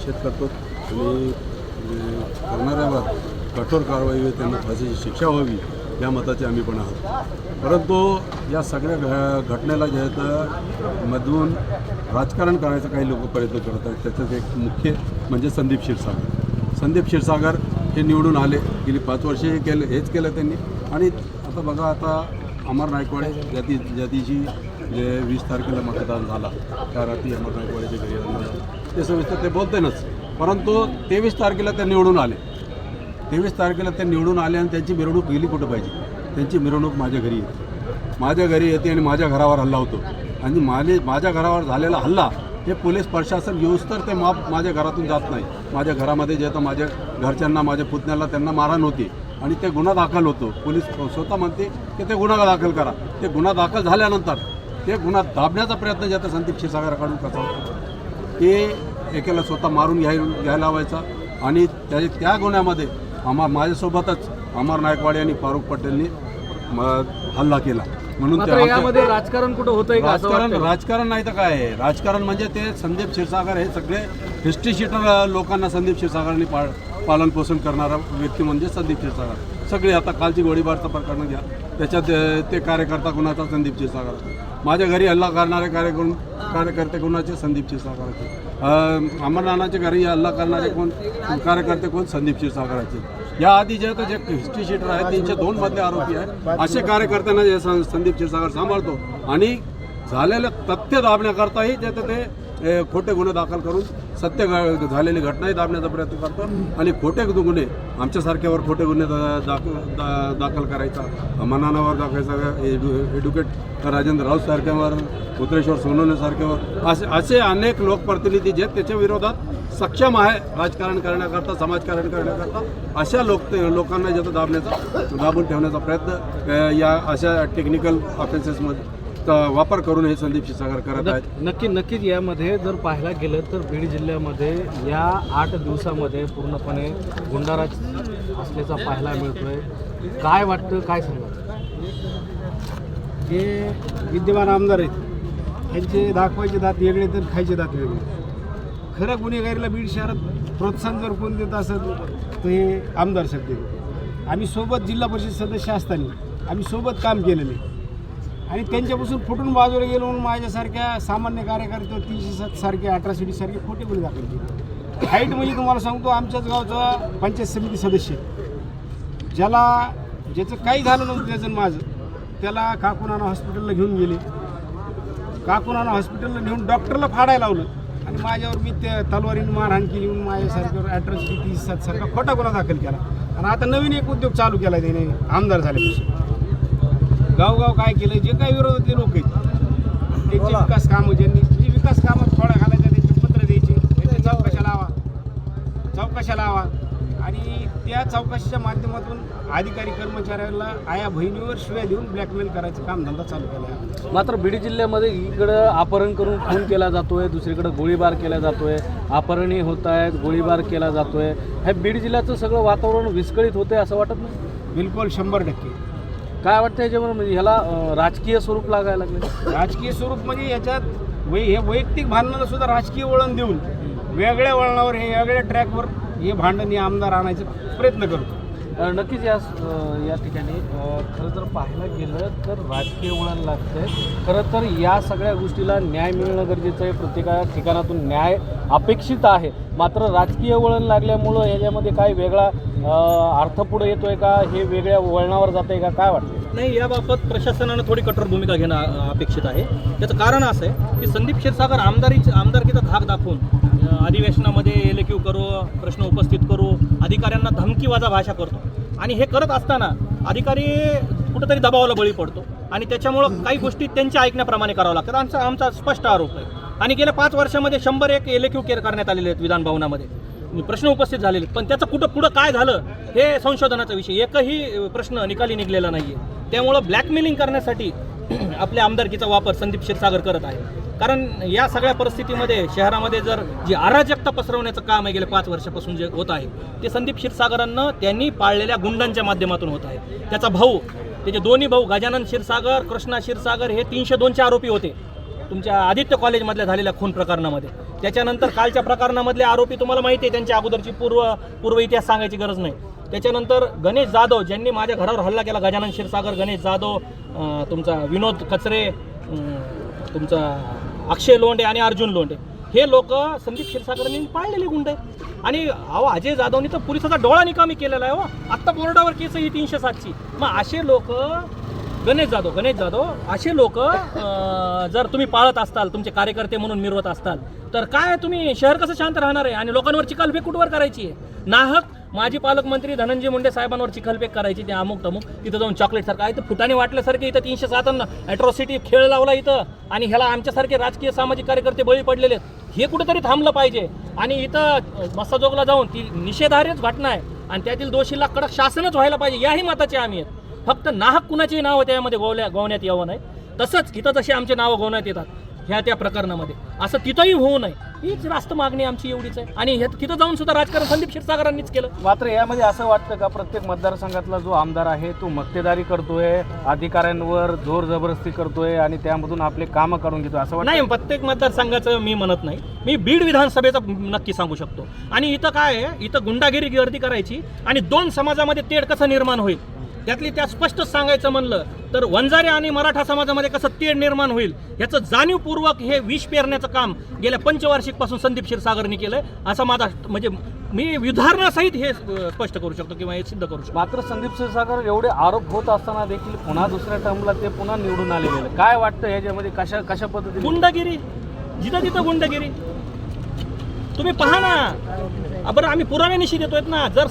निषेध करतो. आणि करणाऱ्यावर कठोर कारवाई होईल त्यांना फाशीची शिक्षा व्हावी या मताचे आम्ही पण आहोत. परंतु या सगळ्या घ घटनेला जे आहे तर मधून राजकारण करायचा काही लोक प्रयत्न करत आहेत. त्याच्यात एक मुख्य म्हणजे संदीप क्षीरसागर. संदीप क्षीरसागर हे निवडून आले. गेली पाच वर्षे हे केलं हेच केलं त्यांनी. आणि आता बघा आता अमर नायकवाडे ज्या ती ज्या दिवशी जे वीस तारखेला मतदान झाला त्या रात्री अमर नायकवाडेच्या घरी आणलं. ते सविस्तर ते बोलतेनच परंतु तेवीस तारखेला ते निवडून आले. तेवीस तारखेला ते निवडून आले आणि त्यांची मिरवणूक गेली कुठं पाहिजे? त्यांची मिरवणूक माझ्या घरी येते. माझ्या घरी येते आणि माझ्या घरावर हल्ला होतो. आणि माझे माझ्या घरावर झालेला हल्ला हे पोलीस प्रशासन येऊस तर ते माप माझ्या घरातून जात नाही. माझ्या घरामध्ये जे तर माझ्या घरच्यांना माझ्या पुतण्याला त्यांना मारहाण होती आणि ते गुन्हा दाखल होतो. पोलीस स्वतः म्हणते की ते गुन्हा दाखल करा. ते गुन्हा दाखल झाल्यानंतर ते गुन्हा दाबण्याचा प्रयत्न जे आता संदीप क्षीरसागराकडून कसा होतो ते एकेला स्वतः मारून घ्याय घ्यायला लावायचा आणि त्या त्या गुन्ह्यामध्ये आम्हा माझ्यासोबतच अमर नायकवाडे आणि फारुख पटेलनी हल्ला केला. म्हणून ते मात्र आमच्या- यामध्ये राजकारण कुठं असं राजकारण? राजकारण नाही तर काय आहे? राजकारण म्हणजे ते संदीप क्षीरसागर हे सगळे हिस्ट्री शीटर लोकांना संदीप क्षीरसागरांनी पा पालन पोषण करणारा व्यक्ती म्हणजे संदीप क्षीरसागर. सगळे आता कालची गोळीबारचं प्रकरण घ्या. त्याच्यात ते कार्यकर्ता कुणाचा? संदीप क्षीरसागर. माझ्या घरी हल्ला करणारे कार्यकर्ते कार्यकर्ते कोणाचे? संदीप क्षीरसागराचे अमरनाथाच्या घरी हल्ला करणारे कोण? कार्यकर्ते कोण? संदीप क्षीरसागराचे. या आधी जे आता जे हिस्ट्री शीटर आहेत त्यांचे दोन मधले आरोपी आहेत. असे कार्यकर्त्यांना जे संदीप क्षीरसागर सांभाळतो. आणि झालेलं तथ्य दाबण्याकरताही जे तर ते खोटे गुन्हे दाखल करून सत्य घ- झालेली घटनाही दाबण्याचा प्रयत्न करतो आणि खोटे गुन्हे आमच्यासारख्यावर खोटे गुन्हे दा- दाखल दा- दाखल करायचा मनानावर दाखवायचा. एडु एडुकेट राजेंद्र राऊत सारख्यावर उतरेश्वर सोनवणे सारख्यावर. असे असे अनेक लोकप्रतिनिधी जे त्याच्या विरोधात सक्षम आहे राजकारण करण्याकरता समाजकारण करण्याकरता. अशा लोक लोकांना ज्याचा दाबण्याचा दाबून ठेवण्याचा प्रयत्न या अशा टेक्निकल ऑफेन्सेसमध्ये वापर करून हे संदीप क्षीरसागर करत आहेत. नक्की नक्की नक्कीच यामध्ये जर पाहायला गेलं तर बीड जिल्ह्यामध्ये या आठ दिवसामध्ये पूर्णपणे गुंडाराज असल्याचा पाहायला मिळतोय. काय वाटतं काय सांगा जे विद्यमान आमदार आहेत. त्यांचे दाखवायचे दात वेगळे तर खायचे दात वेगळे खरं गुन्हेगारीला बीड शहरात प्रोत्साहन जर कोण देत असत तर हे आमदार आहेत. आम्ही सोबत जिल्हा परिषद सदस्य असताना आम्ही सोबत काम केलेले. आणि त्यांच्यापासून फुटून बाजूला गेलो म्हणून माझ्यासारख्या सामान्य कार्यकर्ते तीनशे सात सारखे अठराशे सारखे खोटे गुन्हे दाखल केले. हाईट म्हणजे तुम्हाला सांगतो आमच्याच गावचा पंचायत समिती सदस्य. ज्याला ज्याचं काही झालं नव्हतं त्याचं माझं त्याला काकुनाना हॉस्पिटलला घेऊन गेले. काकुनाना हॉस्पिटलला नेऊन डॉक्टरला फाडायला लावलं. आणि माझ्यावर मी त्या तलवारीने मारहाण केली म्हणून माझ्यासारख्यावर अठराशे तीस सात सारखा खोटा गुन्हा दाखल केला. आणि आता नवीन एक उद्योग चालू केला त्याने आमदार झाल्यापासून. गावगाव काय केलं जे काही विरोधातले लोक आहेत त्यांचे विकास कामं ज्यांनी जी विकास कामं थोडा घालायचा त्यांचे पत्र द्यायचे. त्यांची चौकशा लावा. चौकशा लावा. आणि त्या चौकशीच्या माध्यमातून अधिकारी कर्मचाऱ्याला आया बहिणीवर शिव्या देऊन ब्लॅकमेल करायचं काम धंदा चालू केला आहे. मात्र बीड जिल्ह्यामध्ये इकडं अपहरण करून खून केला जातोय दुसरीकडे गोळीबार केला जातोय. अपहरणही होत आहेत गोळीबार केला जातोय. हे बीड जिल्ह्याचं सगळं वातावरण विस्कळीत होतंय असं वाटत नाही? बिलकुल शंभर टक्के. काय वाटतं याच्यावर म्हणजे ह्याला अं, राजकीय स्वरूप लागायला लागले राजकीय स्वरूप म्हणजे याच्यात वै हे वैयक्तिक भांडणाला सुद्धा राजकीय वळण देऊन वेगळ्या वळणावर हे वेगळ्या ट्रॅकवर हे भांडण हे आमदार आणायचा प्रयत्न करतो. अ, नक्कीच या अ, या ठिकाणी अ, खरं जर पाहायला गेलं तर राजकीय वळण लागतंय. खरं तर या सगळ्या गोष्टीला न्याय मिळणं गरजेचं आहे. प्रत्येका ठिकाणातून न्याय अपेक्षित आहे. मात्र राजकीय वळण लागल्यामुळं याच्यामध्ये काय वेगळा अ, अर्थ पुढे येतोय का? हे वेगळ्या वळणावर जात आहे का? काय वाटतं नाही याबाबत प्रशासनानं थोडी कठोर भूमिका घेणं अपेक्षित आहे. त्याचं कारण असं आहे की संदीप क्षीरसागर आमदारीची आमदारकीचा धाक दाखवून अधिवेशनामध्ये एल क्यू करू प्रश्न उपस्थित करू अधिकाऱ्यांना धमकीवाजा भाषा करतो. आणि हे करत असताना अधिकारी कुठंतरी दबावाला बळी पडतो. आणि त्याच्यामुळं काही गोष्टी त्यांच्या ऐकण्याप्रमाणे करावं लागतात. आमचा आमचा स्पष्ट आरोप आहे. आणि गेल्या पाच वर्षामध्ये शंभर एक एलेक्यू केअर करण्यात आलेले आहेत विधानभवनामध्ये म्हणजे प्रश्न उपस्थित झालेले. आहेत. पण त्याचं कुठं पुढं काय झालं हे संशोधनाचा विषय. एकही प्रश्न निकाली निघलेला नाही आहे त्यामुळं ब्लॅकमेलिंग करण्यासाठी आपल्या आमदारकीचा वापर संदीप क्षीरसागर करत आहे. कारण या सगळ्या परिस्थितीमध्ये शहरामध्ये जर जी अराजकता पसरवण्याचं काम आहे गेल्या पाच वर्षापासून जे होत आहे ते संदीप क्षीरसागरांना त्यांनी पाळलेल्या गुंडांच्या माध्यमातून होत आहे. त्याचा भाऊ त्याचे दोन्ही भाऊ गजानन क्षीरसागर कृष्णा क्षीरसागर हे तीनशे दोनचे आरोपी होते. तुमच्या आदित्य कॉलेजमधल्या झालेल्या खून प्रकरणामध्ये. त्याच्यानंतर कालच्या प्रकरणामधले आरोपी तुम्हाला माहिती आहे त्यांच्या अगोदरची पूर्व पूर्व इतिहास सांगायची गरज नाही. त्याच्यानंतर गणेश जाधव ज्यांनी माझ्या घरावर हल्ला केला गजानन क्षीरसागर गणेश जाधव तुमचा विनोद कचरे तुमचा अक्षय लोंडे आणि अर्जुन लोंडे हे लोक संदीप क्षीरसागरांनी पाळलेले गुंड. आणि अहो अजय जाधवनी तर पोलिसाचा डोळा निकामी केलेला आहे हो. आत्ता बोर्डावर केस ही तीनशे सातची. मग असे लोक गणेश जाधव गणेश जाधव असे लोक जर तुम्ही पाळत असताल तुमचे कार्यकर्ते म्हणून मिरवत असताल तर काय तुम्ही शहर कसं शांत राहणार आहे? आणि लोकांवर चिखलफेक कुठवर करायची आहे? नाहक माजी पालकमंत्री धनंजय मुंडे साहेबांवर चिखलफेक करायची ते अमुक तमुक तिथं जाऊन चॉकलेट सारखं आहे. तर फुटाने वाटल्यासारखे इथं तीनशे सातांना अॅट्रॉसिटी खेळ लावला इथं. आणि ह्याला आमच्यासारखे राजकीय सामाजिक कार्यकर्ते बळी पडलेले आहेत. हे कुठेतरी थांबलं पाहिजे. आणि इथं मस्साजोगला जाऊन ती निषेधार्हच घटना आहे. आणि त्यातील दोषीला कडक शासनच व्हायला पाहिजे. याही मताचे आम्ही आहेत. फक्त नाहक कुणाची नावं त्यामध्ये गोवल्या गोवण्यात यावं नाही. तसंच इथं जशी आमचे नावं गोवण्यात येतात ह्या त्या प्रकरणामध्ये. असं तिथंही होऊ नये. हीच रास्त मागणी आमची एवढीच आहे. आणि ह्या- तिथं जाऊन सुद्धा राजकारण संदीप क्षीरसागरांनीच केलं. मात्र यामध्ये असं वाटतं का प्रत्येक मतदारसंघातला जो आमदार आहे तो मक्तेदारी करतोय अधिकाऱ्यांवर जोर जबरदस्ती करतोय आणि त्यामधून आपले कामं करून घेतोय असं वाटतं? नाही प्रत्येक मतदारसंघाचं मी म्हणत नाही. मी बीड विधानसभेचं नक्की सांगू शकतो. आणि इथं काय आहे? इथं गुंडागिरी गर्दी करायची आणि दोन समाजामध्ये तेढ कसं निर्माण होईल? त्यातली त्या स्पष्ट सांगायचं म्हणलं तर वंजारे आणि मराठा समाजामध्ये कसं तेढ निर्माण होईल याचं जाणीवपूर्वक हे विष पेरण्याचं काम गेल्या पंचवार्षिकपासून संदीप क्षीरसागरनी केलंय. असं माझा म्हणजे मी उदाहरणासहित हे स्पष्ट करू शकतो किंवा हे सिद्ध करू शकतो. मात्र संदीप क्षीरसागर एवढे आरोप होत असताना देखील पुन्हा दुसऱ्या टर्मला ते पुन्हा निवडून आलेले. काय वाटतं याच्यामध्ये कशा कशा पद्धतीने? गुंडगिरी. जिथं तिथं गुंडगिरी. तुम्ही पहा ना. बरं आम्ही पुराव्यानिशी देतोय ना. जर